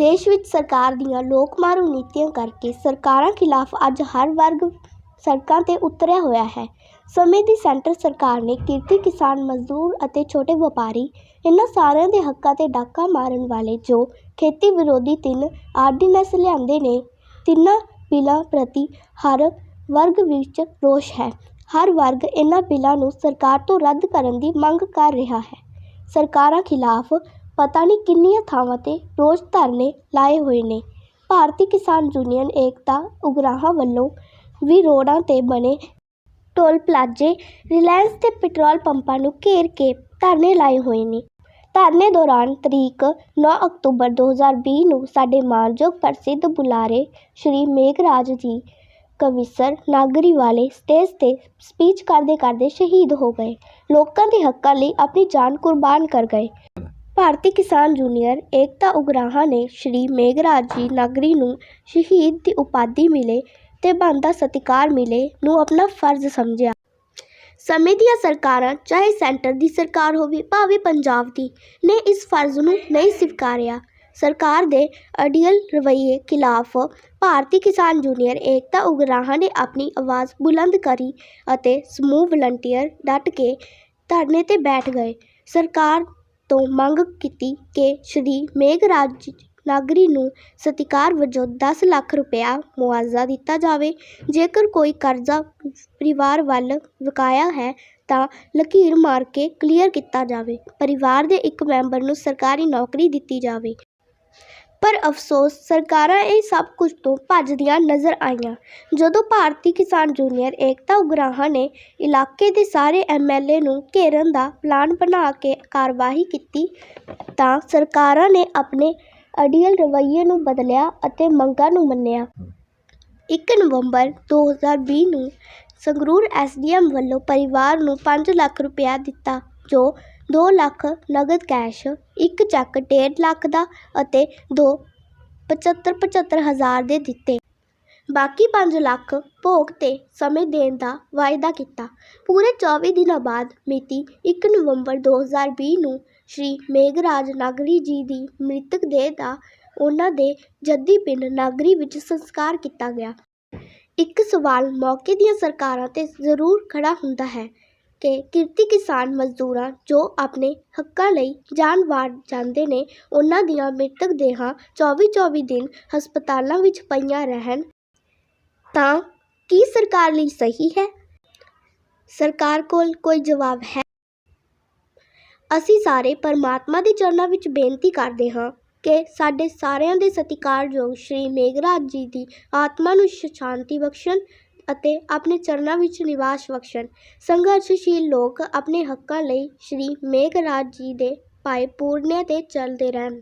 ਦੇਸ਼ ਵਿੱਚ ਸਰਕਾਰ ਦੀਆਂ ਲੋਕ ਮਾਰੂ ਨੀਤੀਆਂ ਕਰਕੇ ਸਰਕਾਰਾਂ ਖਿਲਾਫ ਅੱਜ ਹਰ ਵਰਗ ਸੜਕਾਂ 'ਤੇ ਉਤਰਿਆ ਹੋਇਆ ਹੈ। ਸਮੇਂ ਦੀ ਸੈਂਟਰ ਸਰਕਾਰ ਨੇ ਕਿਰਤੀ ਕਿਸਾਨ ਮਜ਼ਦੂਰ ਅਤੇ ਛੋਟੇ ਵਪਾਰੀ ਇਹਨਾਂ ਸਾਰਿਆਂ ਦੇ ਹੱਕਾਂ 'ਤੇ ਡਾਕਾ ਮਾਰਨ ਵਾਲੇ ਜੋ ਖੇਤੀ ਵਿਰੋਧੀ ਤਿੰਨ ਆਰਡੀਨੈਂਸ ਲਿਆਂਦੇ ਨੇ, ਤਿੰਨਾਂ ਬਿੱਲਾਂ ਪ੍ਰਤੀ ਹਰ ਵਰਗ ਵਿੱਚ ਰੋਸ ਹੈ। ਹਰ ਵਰਗ ਇਹਨਾਂ ਬਿੱਲਾਂ ਨੂੰ ਸਰਕਾਰ ਤੋਂ ਰੱਦ ਕਰਨ ਦੀ ਮੰਗ ਕਰ ਰਿਹਾ ਹੈ। ਸਰਕਾਰਾਂ ਖਿਲਾਫ ਪਤਾ ਨਹੀਂ ਕਿੰਨੀਆਂ ਥਾਵਾਂ 'ਤੇ ਰੋਸ ਧਰਨੇ ਲਾਏ ਹੋਏ ਨੇ। ਭਾਰਤੀ ਕਿਸਾਨ ਯੂਨੀਅਨ ਏਕਤਾ ਉਗਰਾਹਾਂ ਵੱਲੋਂ ਵੀ ਰੋਡਾਂ 'ਤੇ ਬਣੇ ਟੋਲ ਪਲਾਜ਼ੇ, ਰਿਲਾਇੰਸ ਤੇ ਪੈਟਰੋਲ ਪੰਪਾਂ ਨੂੰ ਘੇਰ ਕੇ ਧਰਨੇ ਲਾਏ ਹੋਏ ਨੇ। ਧਰਨੇ ਦੌਰਾਨ ਤਰੀਕ 9 ਅਕਤੂਬਰ 2020 ਨੂੰ ਸਾਡੇ ਮਾਨਯੋਗ ਪ੍ਰਸਿੱਧ ਬੁਲਾਰੇ ਸ਼੍ਰੀ ਮੇਘਰਾਜ ਜੀ ਕਵਿਸਰ ਨਾਗਰੀ ਵਾਲੇ ਸਟੇਜ 'ਤੇ ਸਪੀਚ ਕਰਦੇ ਕਰਦੇ ਸ਼ਹੀਦ ਹੋ ਗਏ। ਲੋਕਾਂ ਦੇ ਹੱਕਾਂ ਲਈ ਆਪਣੀ ਜਾਨ ਕੁਰਬਾਨ ਕਰ ਗਏ। ਭਾਰਤੀ ਕਿਸਾਨ ਯੂਨੀਅਨ ਏਕਤਾ ਉਗਰਾਹਾਂ ਨੇ ਸ਼੍ਰੀ ਮੇਘਰਾਜ ਜੀ ਨਾਗਰੀ ਨੂੰ ਸ਼ਹੀਦ ਦੀ ਉਪਾਧੀ ਮਿਲੇ ਤੇ ਬਣਦਾ ਸਤਿਕਾਰ ਮਿਲੇ ਨੂੰ ਆਪਣਾ ਫਰਜ਼ ਸਮਝਿਆ। ਸਮੇਂ ਦੀਆਂ ਸਰਕਾਰਾਂ ਚਾਹੇ ਸੈਂਟਰ ਦੀ ਸਰਕਾਰ ਹੋਵੇ, ਭਾਵੇਂ ਪੰਜਾਬ ਦੀ, ਨੇ ਇਸ ਫਰਜ਼ ਨੂੰ ਨਹੀਂ ਸਵੀਕਾਰਿਆ। ਸਰਕਾਰ ਦੇ ਅਡੀਅਲ ਰਵੱਈਏ ਖਿਲਾਫ ਭਾਰਤੀ ਕਿਸਾਨ ਯੂਨੀਅਨ ਏਕਤਾ ਉਗਰਾਹਾਂ ਨੇ ਆਪਣੀ ਆਵਾਜ਼ ਬੁਲੰਦ ਕਰੀ ਅਤੇ ਸਮੂਹ ਵਲੰਟੀਅਰ ਡਟ ਕੇ ਧਰਨੇ ਤੇ ਬੈਠ ਗਏ। ਸਰਕਾਰ ਤੋਂ ਮੰਗ ਕੀਤੀ ਕਿ ਸ਼੍ਰੀ ਮੇਘਰਾਜ ਨਾਗਰੀ ਨੂੰ ਸਤਿਕਾਰ ਵਜੋਂ ਦਸ ਲੱਖ ਰੁਪਇਆ ਮੁਆਵਜ਼ਾ ਦਿੱਤਾ ਜਾਵੇ। ਜੇਕਰ ਕੋਈ ਕਰਜ਼ਾ ਪਰਿਵਾਰ ਵੱਲ ਵਿਕਾਇਆ ਹੈ, ਤਾਂ ਲਕੀਰ ਮਾਰ ਕੇ ਕਲੀਅਰ ਕੀਤਾ ਜਾਵੇ। ਪਰਿਵਾਰ ਦੇ ਇੱਕ ਮੈਂਬਰ ਨੂੰ ਸਰਕਾਰੀ ਨੌਕਰੀ ਦਿੱਤੀ ਜਾਵੇ। ਪਰ ਅਫਸੋਸ, ਸਰਕਾਰਾਂ ਇਹ ਸਭ ਕੁਝ ਤੋਂ ਭੱਜਦੀਆਂ ਨਜ਼ਰ ਆਈਆਂ। ਜਦੋਂ ਭਾਰਤੀ ਕਿਸਾਨ ਯੂਨੀਅਨ ਏਕਤਾ ਉਗਰਾਹਾਂ ਨੇ ਇਲਾਕੇ ਦੇ ਸਾਰੇ ਐਮਐਲਏ ਨੂੰ ਘੇਰਨ ਦਾ ਪਲਾਨ ਬਣਾ ਕੇ ਕਾਰਵਾਈ ਕੀਤੀ, ਤਾਂ ਸਰਕਾਰਾਂ ਨੇ ਆਪਣੇ ਅੜੀਅਲ ਰਵੱਈਏ ਨੂੰ ਬਦਲਿਆ ਅਤੇ ਮੰਗਾਂ ਨੂੰ ਮੰਨਿਆ। 1 ਨਵੰਬਰ 2020 ਨੂੰ ਸੰਗਰੂਰ ਐਸਡੀਐਮ ਵੱਲੋਂ ਪਰਿਵਾਰ ਨੂੰ 5 ਲੱਖ ਰੁਪਇਆ ਦਿੱਤਾ, ਜੋ ਦੋ ਲੱਖ ਨਗਦ ਕੈਸ਼, ਇੱਕ ਚੈੱਕ ਡੇਢ ਲੱਖ ਦਾ ਅਤੇ ਦੋ 75 75 ਹਜ਼ਾਰ ਦੇ ਦਿੱਤੇ। ਬਾਕੀ ਪੰਜ ਲੱਖ ਭੋਗ ਤੇ ਸਮੇਂ ਦੇਣ ਦਾ ਵਾਅਦਾ ਕੀਤਾ। ਪੂਰੇ 24 ਦਿਨਾਂ ਬਾਅਦ ਮਿਤੀ ਇੱਕ ਨਵੰਬਰ 2020 ਨੂੰ ਸ਼੍ਰੀ ਮੇਘਰਾਜ ਨਾਗਰੀ ਜੀ ਦੀ ਮ੍ਰਿਤਕ ਦੇਹ ਦਾ ਉਹਨਾਂ ਦੇ ਜੱਦੀ ਪਿੰਡ ਨਾਗਰੀ ਵਿੱਚ ਸੰਸਕਾਰ ਕੀਤਾ ਗਿਆ। ਇੱਕ ਸਵਾਲ ਮੌਕੇ ਦੀਆਂ ਸਰਕਾਰਾਂ ਤੇ ਜ਼ਰੂਰ ਖੜਾ ਹੁੰਦਾ ਹੈ। ਕਿ ਕਿਰਤੀ ਕਿਸਾਨ ਮਜ਼ਦੂਰਾਂ ਜੋ ਆਪਣੇ ਹੱਕਾਂ ਲਈ ਜਾਨ ਵਾਰ ਜਾਂਦੇ ਨੇ, ਉਹਨਾਂ ਦੀਆਂ ਮ੍ਰਿਤਕ ਦੇਹਾਂ 24-24 ਦਿਨ ਹਸਪਤਾਲਾਂ ਵਿੱਚ ਪਈਆਂ ਰਹਿਣ। ਤਾਂ ਕੀ ਸਰਕਾਰ ਲਈ ਸਹੀ ਹੈ? ਸਰਕਾਰ ਕੋਲ ਕੋਈ ਜਵਾਬ ਹੈ? ਅਸੀਂ ਸਾਰੇ ਪਰਮਾਤਮਾ ਦੇ ਚਰਨਾਂ ਵਿੱਚ ਬੇਨਤੀ ਕਰਦੇ ਹਾਂ ਕਿ ਸਾਡੇ ਸਾਰਿਆਂ ਦੇ ਸਤਿਕਾਰਯੋਗ ਸ਼੍ਰੀ ਮੇਘਰਾਜ ਜੀ ਦੀ ਆਤਮਾ ਨੂੰ ਸ਼ਾਂਤੀ ਬਖਸ਼ਣ ਅਤੇ ਆਪਣੇ ਚਰਨਾਂ ਵਿੱਚ ਨਿਵਾਸ ਬਖਸ਼ਣ। ਸੰਘਰਸ਼ਸ਼ੀਲ ਲੋਕ ਆਪਣੇ ਹੱਕਾਂ ਲਈ ਸ਼੍ਰੀ ਮੇਘਰਾਜ ਜੀ ਦੇ ਪਾਏ ਪੂਰਨਿਆ ਤੇ ਚੱਲਦੇ ਰਹਿਣ।